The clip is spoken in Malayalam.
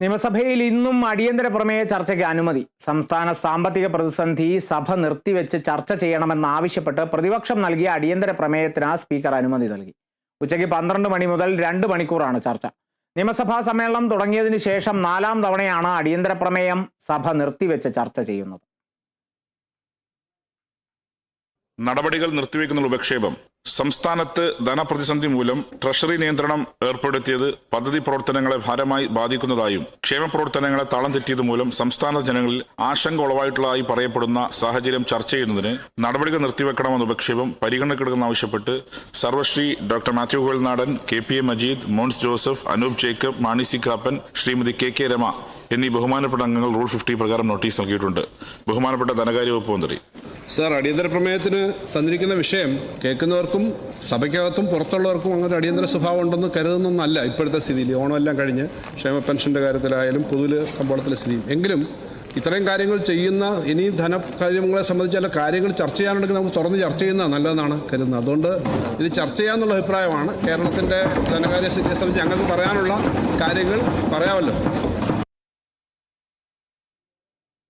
നിയമസഭയിൽ ഇന്നും അടിയന്തര പ്രമേയ ചർച്ചയ്ക്ക് അനുമതി. സംസ്ഥാന സാമ്പത്തിക പ്രതിസന്ധി സഭ നിർത്തിവെച്ച് ചർച്ച ചെയ്യണമെന്നാവശ്യപ്പെട്ട് പ്രതിപക്ഷം നൽകിയ അടിയന്തര പ്രമേയത്തിന് സ്പീക്കർ അനുമതി നൽകി. ഉച്ചയ്ക്ക് പന്ത്രണ്ട് മണി മുതൽ രണ്ട് മണിക്കൂറാണ് ചർച്ച. നിയമസഭാ സമ്മേളനം തുടങ്ങിയതിന് ശേഷം നാലാം തവണയാണ് അടിയന്തര പ്രമേയം സഭ നിർത്തിവെച്ച് ചർച്ച ചെയ്യുന്നത്. നടപടികൾ നിർത്തിവെക്കുന്ന ഉപക്ഷേപം സംസ്ഥാനത്ത് ധനപ്രതിസന്ധി മൂലം ട്രഷറി നിയന്ത്രണം ഏർപ്പെടുത്തിയത് പദ്ധതി പ്രവർത്തനങ്ങളെ ഭാരമായി ബാധിക്കുന്നതായും ക്ഷേമ പ്രവർത്തനങ്ങളെ താളം തെറ്റിയത് മൂലം സംസ്ഥാന ജനങ്ങളിൽ ആശങ്ക ഉളവായിട്ടുള്ളതായി പറയപ്പെടുന്ന സാഹചര്യം ചർച്ച ചെയ്യുന്നതിന് നടപടികൾ നിർത്തിവെക്കണമെന്ന ഉപക്ഷേപം പരിഗണനക്കെടുക്കണമെന്നാവശ്യപ്പെട്ട് സർവശ്രീ doctor Mathew Kuzhalnadan K P A Majeed Mons Joseph Anoop Jacob Mani C Kappan Shrimati K K Rema എന്നീ ബഹുമാനപ്പെട്ട അംഗങ്ങൾ റൂൾ ഫിഫ്റ്റി പ്രകാരം നോട്ടീസ് നൽകിയിട്ടുണ്ട്. ബഹുമാനപ്പെട്ട ധനകാര്യ വകുപ്പ് മന്ത്രി സാർ അടിയന്തര പ്രമേയത്തിന് തന്നിരിക്കുന്ന വിഷയം കേൾക്കുന്നവർക്കും സഭയ്ക്കകത്തും പുറത്തുള്ളവർക്കും അങ്ങനെ അടിയന്തര സ്വഭാവം ഉണ്ടെന്ന് കരുതുന്നൊന്നല്ല ഇപ്പോഴത്തെ സ്ഥിതിയിൽ ഓണമെല്ലാം കഴിഞ്ഞ് ക്ഷേമ പെൻഷന്റെ കാര്യത്തിലായാലും പൊതുവിൽ കമ്പോളത്തിലെ സ്ഥിതിയും എങ്കിലും ഇത്രയും കാര്യങ്ങൾ ചെയ്യുന്ന ഇനി ധനകാര്യങ്ങളെ സംബന്ധിച്ച് ചില കാര്യങ്ങൾ ചർച്ച ചെയ്യാനുണ്ടെങ്കിൽ നമുക്ക് തുറന്ന് ചർച്ച ചെയ്യുന്നത് നല്ലതെന്നാണ് കരുതുന്നത്. അതുകൊണ്ട് ഇത് ചർച്ച ചെയ്യാന്നുള്ള അഭിപ്രായമാണ്. കേരളത്തിന്റെ ധനകാര്യ സ്ഥിതിയെ സംബന്ധിച്ച് അങ്ങനെ പറയാനുള്ള കാര്യങ്ങൾ പറയാമല്ലോ.